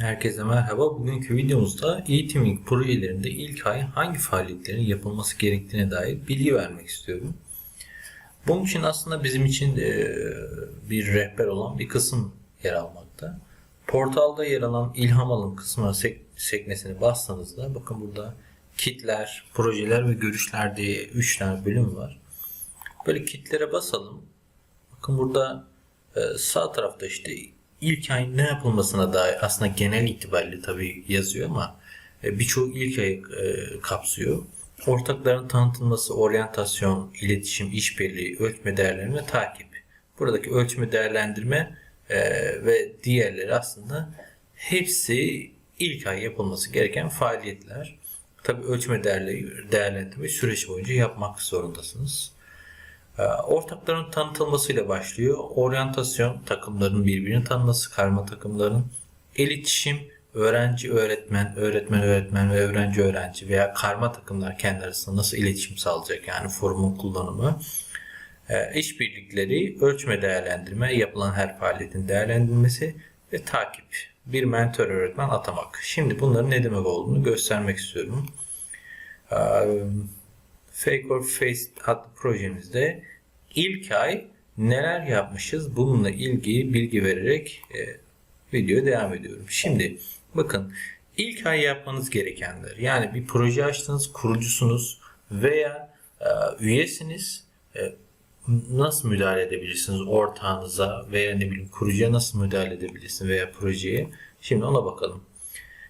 Herkese merhaba. Bugünkü videomuzda e-teaming projelerinde ilk ay hangi faaliyetlerin yapılması gerektiğine dair bilgi vermek istiyorum. Bunun için aslında bizim için e, bir rehber olan bir kısım yer almakta. Portalda yer alan ilham alın kısmına sek- sekmesini bastığınızda bakın burada kitler, projeler ve görüşler diye 3 tane bölüm var. Böyle kitlere basalım. Bakın burada e, sağ tarafta işte ilk ay ne yapılmasına dair aslında genel itibariyle tabii yazıyor ama e, birçok ilk ayı e, kapsıyor. Ortakların tanıtılması, oryantasyon, iletişim, işbirliği, ölçme değerlendirme, takip. Buradaki ölçme değerlendirme e, ve diğerleri aslında hepsi ilk ay yapılması gereken faaliyetler. Tabii ölçme değerleri, değerlendirme süreç boyunca yapmak zorundasınız. Ee, Ortakların tanıtılmasıyla başlıyor. Oryantasyon, takımların birbirini tanıması, karma takımların. iletişim, öğrenci, öğretmen, öğretmen, öğretmen ve öğrenci, öğrenci veya karma takımlar kendi arasında nasıl iletişim sağlayacak yani forumun kullanımı. Ee, işbirlikleri, ölçme değerlendirme, yapılan her faaliyetin değerlendirilmesi ve takip. Bir mentor öğretmen atamak. Şimdi bunların ne demek olduğunu göstermek istiyorum. Ee, Fake or Face adlı projemizde ilk ay neler yapmışız bununla ilgili bilgi vererek e, videoya devam ediyorum. Şimdi bakın ilk ay yapmanız gerekenler yani bir proje açtınız kurucusunuz veya e, üyesiniz e, nasıl müdahale edebilirsiniz ortağınıza veya ne bileyim kurucuya nasıl müdahale edebilirsiniz veya projeye şimdi ona bakalım.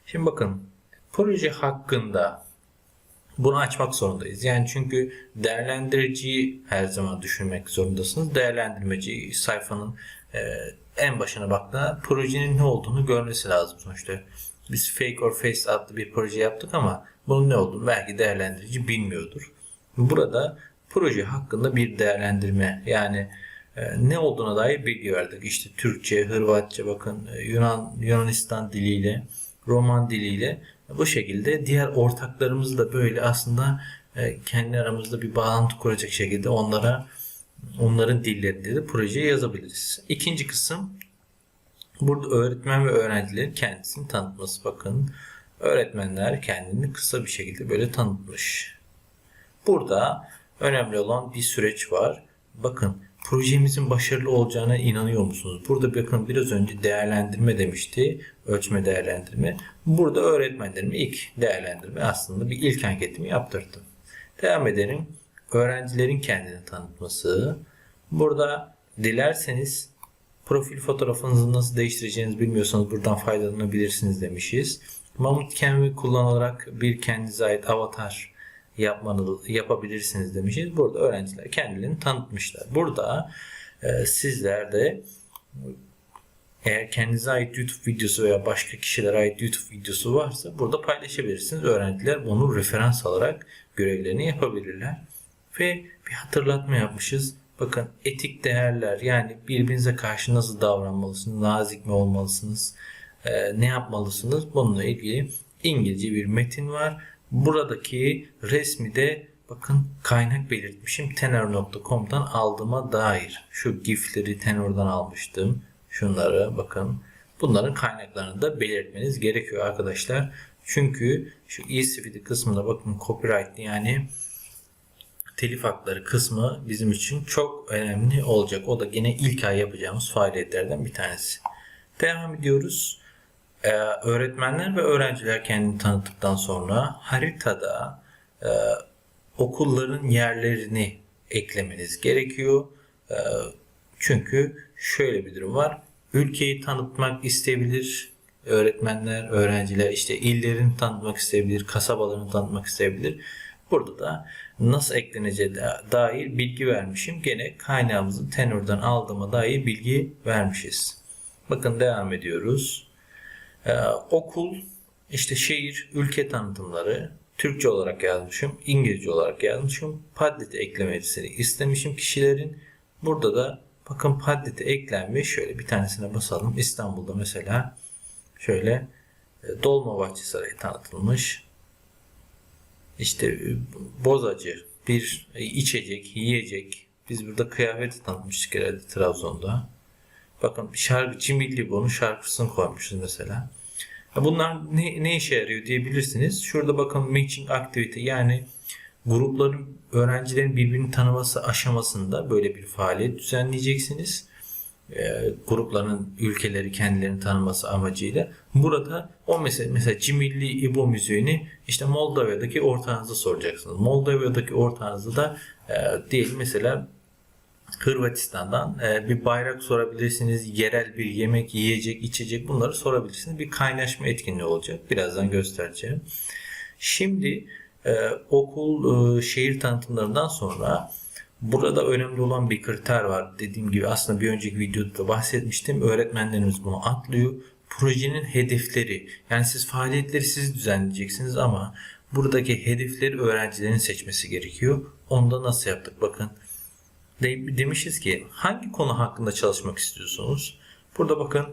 Şimdi bakın proje hakkında bunu açmak zorundayız. Yani çünkü değerlendiriciyi her zaman düşünmek zorundasınız. Değerlendirmeci sayfanın e, en başına baktığında projenin ne olduğunu görmesi lazım sonuçta. Biz Fake or Face adlı bir proje yaptık ama bunun ne olduğunu belki değerlendirici bilmiyordur. Burada proje hakkında bir değerlendirme yani e, ne olduğuna dair bilgi verdik. İşte Türkçe, Hırvatça bakın e, Yunan Yunanistan diliyle, Roman diliyle bu şekilde diğer ortaklarımız da böyle aslında e, kendi aramızda bir bağlantı kuracak şekilde onlara onların dillerinde de projeyi yazabiliriz. İkinci kısım burada öğretmen ve öğrencilerin kendisini tanıtması. Bakın öğretmenler kendini kısa bir şekilde böyle tanıtmış. Burada önemli olan bir süreç var. Bakın projemizin başarılı olacağına inanıyor musunuz? Burada bakın biraz önce değerlendirme demişti. Ölçme değerlendirme. Burada öğretmenlerime ilk değerlendirme aslında bir ilk anketimi yaptırdım. Devam edelim. Öğrencilerin kendini tanıtması. Burada dilerseniz profil fotoğrafınızı nasıl değiştireceğinizi bilmiyorsanız buradan faydalanabilirsiniz demişiz. Mamut Canva kullanarak bir kendinize ait avatar yapmanı, yapabilirsiniz demişiz. Burada öğrenciler kendilerini tanıtmışlar. Burada e, sizler de eğer kendinize ait YouTube videosu veya başka kişilere ait YouTube videosu varsa burada paylaşabilirsiniz. Öğrenciler bunu referans alarak görevlerini yapabilirler. Ve bir hatırlatma yapmışız. Bakın etik değerler yani birbirinize karşı nasıl davranmalısınız, nazik mi olmalısınız, e, ne yapmalısınız bununla ilgili İngilizce bir metin var. Buradaki resmi de bakın kaynak belirtmişim tenor.com'dan aldığıma dair. Şu gifleri tenordan almıştım. Şunları bakın. Bunların kaynaklarını da belirtmeniz gerekiyor arkadaşlar. Çünkü şu e kısmına bakın copyright yani telif hakları kısmı bizim için çok önemli olacak. O da yine ilk ay yapacağımız faaliyetlerden bir tanesi. Devam ediyoruz. Ee, öğretmenler ve öğrenciler kendini tanıttıktan sonra haritada e, okulların yerlerini eklemeniz gerekiyor. E, çünkü şöyle bir durum var. Ülkeyi tanıtmak isteyebilir öğretmenler, öğrenciler işte illerini tanıtmak isteyebilir, kasabalarını tanıtmak isteyebilir. Burada da nasıl ekleneceği dair bilgi vermişim. Gene kaynağımızı Tenor'dan aldığıma dair bilgi vermişiz. Bakın devam ediyoruz. Ee, okul, işte şehir, ülke tanıtımları Türkçe olarak yazmışım, İngilizce olarak yazmışım. Padlet eklemesini istemişim kişilerin. Burada da bakın Padlet'e eklenmiş. Şöyle bir tanesine basalım. İstanbul'da mesela şöyle e, Dolmabahçe Sarayı tanıtılmış. İşte e, bozacı, bir e, içecek, yiyecek. Biz burada kıyafeti tanıtmıştık herhalde Trabzon'da. Bakın bir şarkı Cimilli bunu şarkısını koymuşuz mesela. Bunlar ne, ne işe yarıyor diyebilirsiniz. Şurada bakın matching activity yani grupların öğrencilerin birbirini tanıması aşamasında böyle bir faaliyet düzenleyeceksiniz. E, grupların ülkeleri kendilerini tanıması amacıyla. Burada o mesela, mesela Cimilli İbo Müziği'ni işte Moldova'daki ortağınıza soracaksınız. Moldova'daki ortağınızı da e, diyelim mesela Hırvatistan'dan e, bir bayrak sorabilirsiniz. Yerel bir yemek, yiyecek, içecek bunları sorabilirsiniz. Bir kaynaşma etkinliği olacak. Birazdan göstereceğim. Şimdi e, okul e, şehir tanıtımlarından sonra burada önemli olan bir kriter var. Dediğim gibi aslında bir önceki videoda da bahsetmiştim. Öğretmenlerimiz bunu atlıyor. Projenin hedefleri yani siz faaliyetleri siz düzenleyeceksiniz ama buradaki hedefleri öğrencilerin seçmesi gerekiyor. Onda nasıl yaptık bakın. De- demişiz ki hangi konu hakkında çalışmak istiyorsunuz? Burada bakın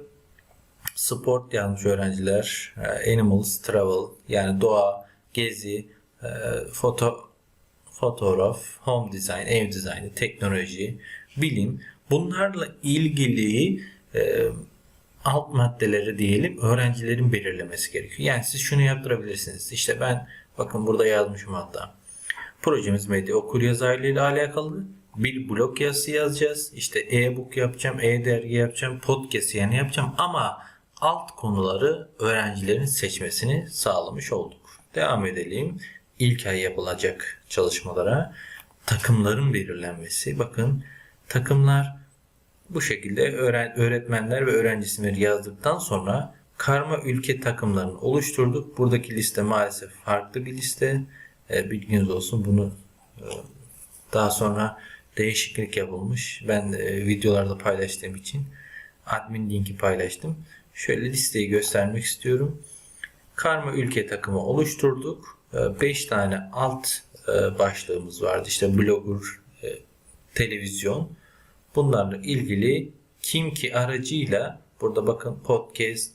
sport yazmış öğrenciler, e, animals, travel yani doğa, gezi, e, foto, fotoğraf, home design, ev dizaynı, teknoloji, bilim bunlarla ilgili e, alt maddeleri diyelim öğrencilerin belirlemesi gerekiyor. Yani siz şunu yaptırabilirsiniz. İşte ben bakın burada yazmışım hatta. Projemiz medya okur yazarlığı ile alakalı. Bir blog yazısı yazacağız. İşte e-book yapacağım, e-dergi yapacağım, podcast yani yapacağım ama alt konuları öğrencilerin seçmesini sağlamış olduk. Devam edelim. İlk ay yapılacak çalışmalara takımların belirlenmesi. Bakın takımlar bu şekilde öğretmenler ve öğrenci isimleri yazdıktan sonra karma ülke takımlarını oluşturduk. Buradaki liste maalesef farklı bir liste. E, bilginiz olsun bunu e, daha sonra değişiklik yapılmış. Ben e, videolarda paylaştığım için admin linki paylaştım. Şöyle listeyi göstermek istiyorum. Karma ülke takımı oluşturduk. 5 tane alt e, başlığımız vardı. İşte blogger, e, televizyon. Bunlarla ilgili kim ki aracıyla burada bakın podcast,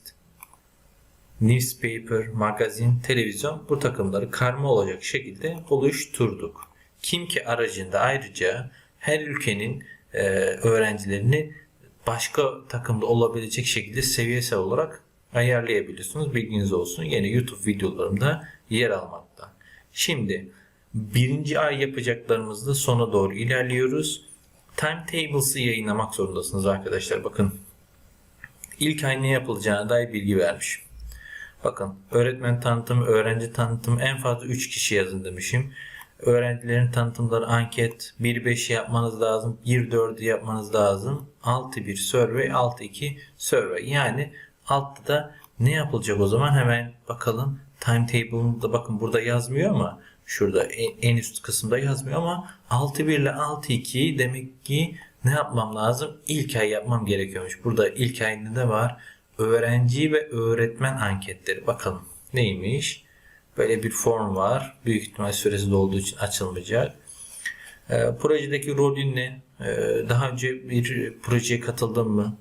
newspaper, magazin, televizyon bu takımları karma olacak şekilde oluşturduk. Kim ki aracında ayrıca her ülkenin e, öğrencilerini başka takımda olabilecek şekilde seviyesel olarak ayarlayabiliyorsunuz. Bilginiz olsun. Yine YouTube videolarımda yer almakta. Şimdi birinci ay yapacaklarımızda sona doğru ilerliyoruz. Timetables'ı yayınlamak zorundasınız arkadaşlar. Bakın ilk ay ne yapılacağına dair bilgi vermişim. Bakın öğretmen tanıtımı, öğrenci tanıtımı en fazla 3 kişi yazın demişim. Öğrencilerin tanıtımları anket 1.5 yapmanız lazım. 1.4'ü yapmanız lazım. 6.1 survey, 6.2 survey. Yani altta da ne yapılacak o zaman hemen bakalım. Timetable'da bakın burada yazmıyor ama şurada en üst kısımda yazmıyor ama 6.1 ile 6.2 demek ki ne yapmam lazım? İlk ay yapmam gerekiyormuş. Burada ilk ayında ne var? Öğrenci ve öğretmen anketleri. Bakalım neymiş? Böyle bir form var. Büyük ihtimal süresi dolduğu için açılmayacak. E, projedeki rolün ne? E, daha önce bir projeye katıldın mı?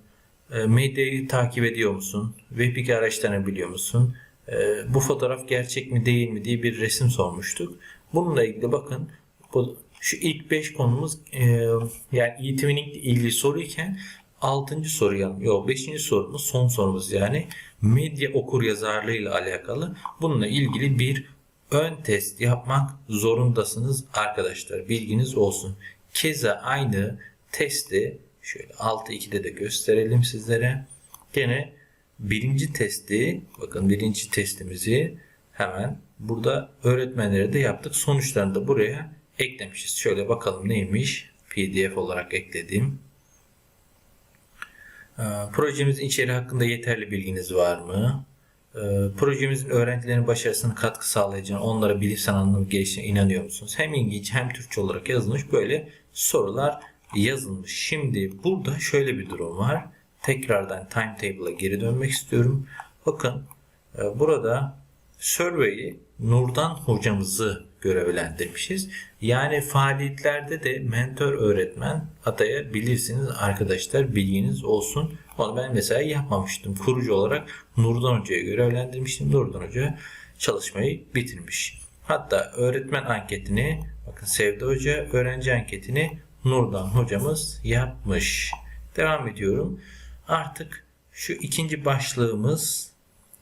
E, medyayı takip ediyor musun? Web2 araçlarını biliyor musun? E, bu fotoğraf gerçek mi değil mi diye bir resim sormuştuk. Bununla ilgili bakın bu şu ilk 5 konumuz e, yani eğitimin ilgili soruyken 6. soru yani yok 5. sorumuz son sorumuz yani medya okur yazarlığı ile alakalı bununla ilgili bir ön test yapmak zorundasınız arkadaşlar bilginiz olsun. Keza aynı testi şöyle 6.2'de de gösterelim sizlere. Gene birinci testi bakın birinci testimizi hemen burada öğretmenlere de yaptık. Sonuçlarını da buraya eklemişiz. Şöyle bakalım neymiş pdf olarak ekledim. Ee, projemizin içeriği hakkında yeterli bilginiz var mı? Ee, projemizin öğrencilerin başarısına katkı sağlayacağını, onlara bilimsel anlamda gelişine inanıyor musunuz? Hem İngilizce hem Türkçe olarak yazılmış böyle sorular yazılmış. Şimdi burada şöyle bir durum var. Tekrardan timetable'a geri dönmek istiyorum. Bakın e, burada survey'i Nurdan hocamızı görevlendirmişiz. Yani faaliyetlerde de mentor öğretmen atayabilirsiniz arkadaşlar bilginiz olsun. Onu ben mesela yapmamıştım. Kurucu olarak Nurdan Hoca'ya görevlendirmiştim. Nurdan Hoca çalışmayı bitirmiş. Hatta öğretmen anketini bakın Sevda Hoca öğrenci anketini Nurdan hocamız yapmış. Devam ediyorum. Artık şu ikinci başlığımız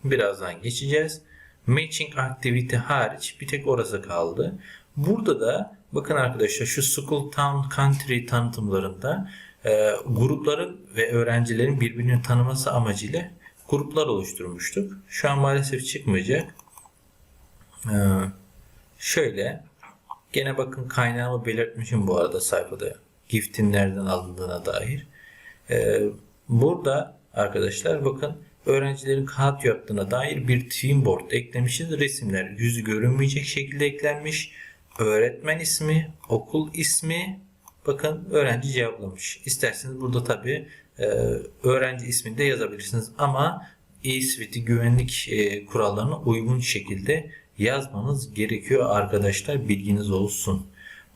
birazdan geçeceğiz. Matching activity hariç bir tek orası kaldı. Burada da bakın arkadaşlar şu school town country tanıtımlarında e, grupların ve öğrencilerin birbirini tanıması amacıyla gruplar oluşturmuştuk. Şu an maalesef çıkmayacak. Ee, şöyle gene bakın kaynağımı belirtmişim bu arada sayfada giftin nereden alındığına dair. Ee, burada arkadaşlar bakın öğrencilerin kağıt yaptığına dair bir team board eklemişiz. Resimler yüzü görünmeyecek şekilde eklenmiş. Öğretmen ismi, okul ismi, bakın öğrenci cevaplamış. İsterseniz burada tabi öğrenci ismini de yazabilirsiniz ama e-Suite güvenlik e, kurallarına uygun şekilde yazmanız gerekiyor arkadaşlar bilginiz olsun.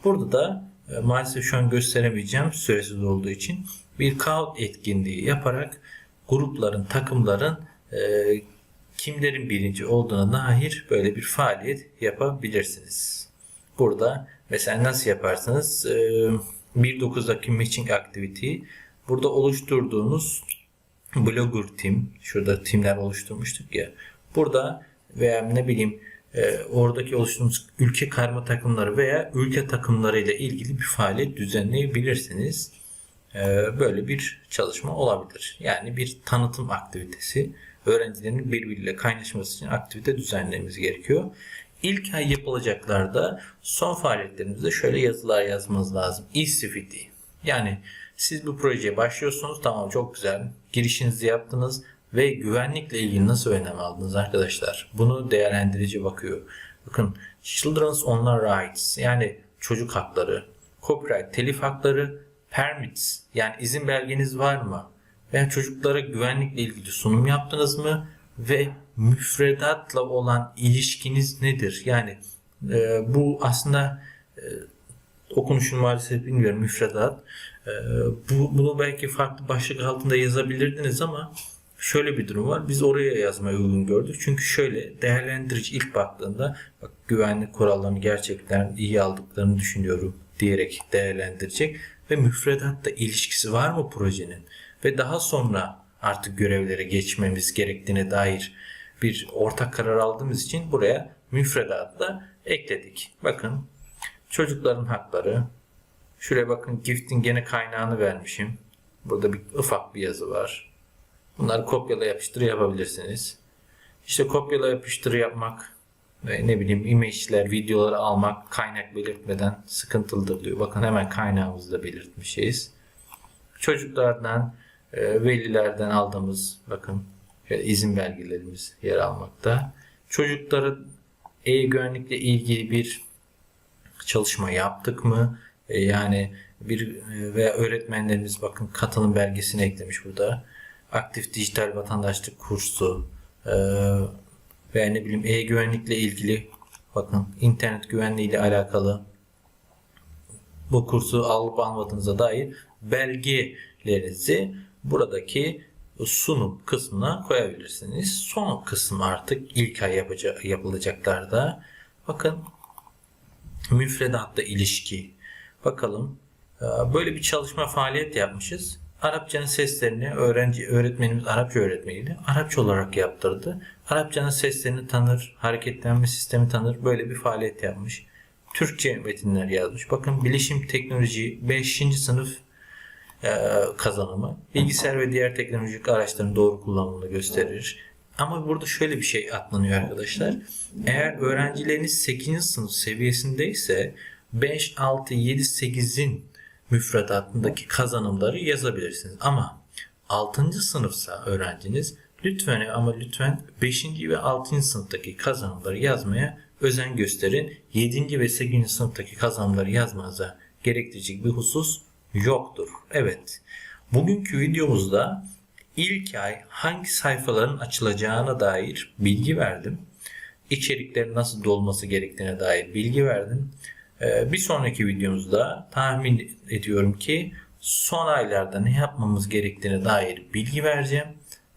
Burada da e, maalesef şu an gösteremeyeceğim süresiz olduğu için bir kağıt etkinliği yaparak grupların, takımların e, kimlerin birinci olduğuna dair böyle bir faaliyet yapabilirsiniz. Burada mesela nasıl yaparsınız? E, 1.9'daki matching activity burada oluşturduğunuz blogger team şurada timler oluşturmuştuk ya burada veya ne bileyim e, oradaki oluşturduğumuz ülke karma takımları veya ülke takımları ile ilgili bir faaliyet düzenleyebilirsiniz. E, böyle bir çalışma olabilir. Yani bir tanıtım aktivitesi. Öğrencilerin birbiriyle kaynaşması için aktivite düzenlememiz gerekiyor. İlk ay yapılacaklarda son faaliyetlerimizde şöyle yazılar yazmanız lazım. E-CFD. Yani siz bu projeye başlıyorsunuz. Tamam çok güzel. Girişinizi yaptınız ve güvenlikle ilgili nasıl önlem aldınız arkadaşlar? Bunu değerlendirici bakıyor. Bakın Children's Online Rights yani çocuk hakları, copyright, telif hakları, permits yani izin belgeniz var mı? Veya çocuklara güvenlikle ilgili sunum yaptınız mı? Ve müfredatla olan ilişkiniz nedir? Yani e, bu aslında e, okunuşunu maalesef bilmiyorum müfredat. E, bu, bunu belki farklı başlık altında yazabilirdiniz ama şöyle bir durum var. Biz oraya yazmayı uygun gördük. Çünkü şöyle değerlendirici ilk baktığında bak, güvenlik kurallarını gerçekten iyi aldıklarını düşünüyorum diyerek değerlendirecek ve müfredatta ilişkisi var mı projenin ve daha sonra artık görevlere geçmemiz gerektiğine dair bir ortak karar aldığımız için buraya müfredatla ekledik. Bakın çocukların hakları. Şuraya bakın giftin gene kaynağını vermişim. Burada bir ufak bir yazı var. Bunları kopyala yapıştır yapabilirsiniz. İşte kopyala yapıştır yapmak ne bileyim image'ler, videoları almak kaynak belirtmeden sıkıntılıdır diyor. Bakın hemen kaynağımızı da belirtmişiz. Çocuklardan, e, velilerden aldığımız bakın izin belgelerimiz yer almakta. Çocuklara e-güvenlikle ilgili bir çalışma yaptık mı? E, yani bir e, veya öğretmenlerimiz bakın katılım belgesini eklemiş burada. Aktif dijital vatandaşlık kursu e, veya ne bileyim e-güvenlikle ilgili bakın internet güvenliği ile alakalı bu kursu alıp almadığınıza dair belgelerinizi buradaki sunum kısmına koyabilirsiniz. Son kısım artık ilk ay yapacak, yapılacaklarda bakın müfredatta ilişki. Bakalım böyle bir çalışma faaliyet yapmışız. Arapçanın seslerini öğrenci öğretmenimiz Arapça öğretmeniydi. Arapça olarak yaptırdı. Arapçanın seslerini tanır, hareketlenme sistemi tanır. Böyle bir faaliyet yapmış. Türkçe metinler yazmış. Bakın bilişim teknoloji 5. sınıf e, kazanımı bilgisayar ve diğer teknolojik araçların doğru kullanımını gösterir. Ama burada şöyle bir şey atlanıyor arkadaşlar. Eğer öğrencileriniz 8. sınıf seviyesindeyse 5, 6, 7, 8'in müfredatındaki kazanımları yazabilirsiniz. Ama 6. sınıfsa öğrenciniz lütfen ama lütfen 5. ve 6. sınıftaki kazanımları yazmaya özen gösterin. 7. ve 8. sınıftaki kazanımları yazmanıza gerektirecek bir husus yoktur. Evet. Bugünkü videomuzda ilk ay hangi sayfaların açılacağına dair bilgi verdim. İçeriklerin nasıl dolması gerektiğine dair bilgi verdim. Ee, bir sonraki videomuzda tahmin ediyorum ki son aylarda ne yapmamız gerektiğine dair bilgi vereceğim.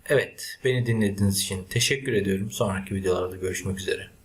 Evet, beni dinlediğiniz için teşekkür ediyorum. Sonraki videolarda görüşmek üzere.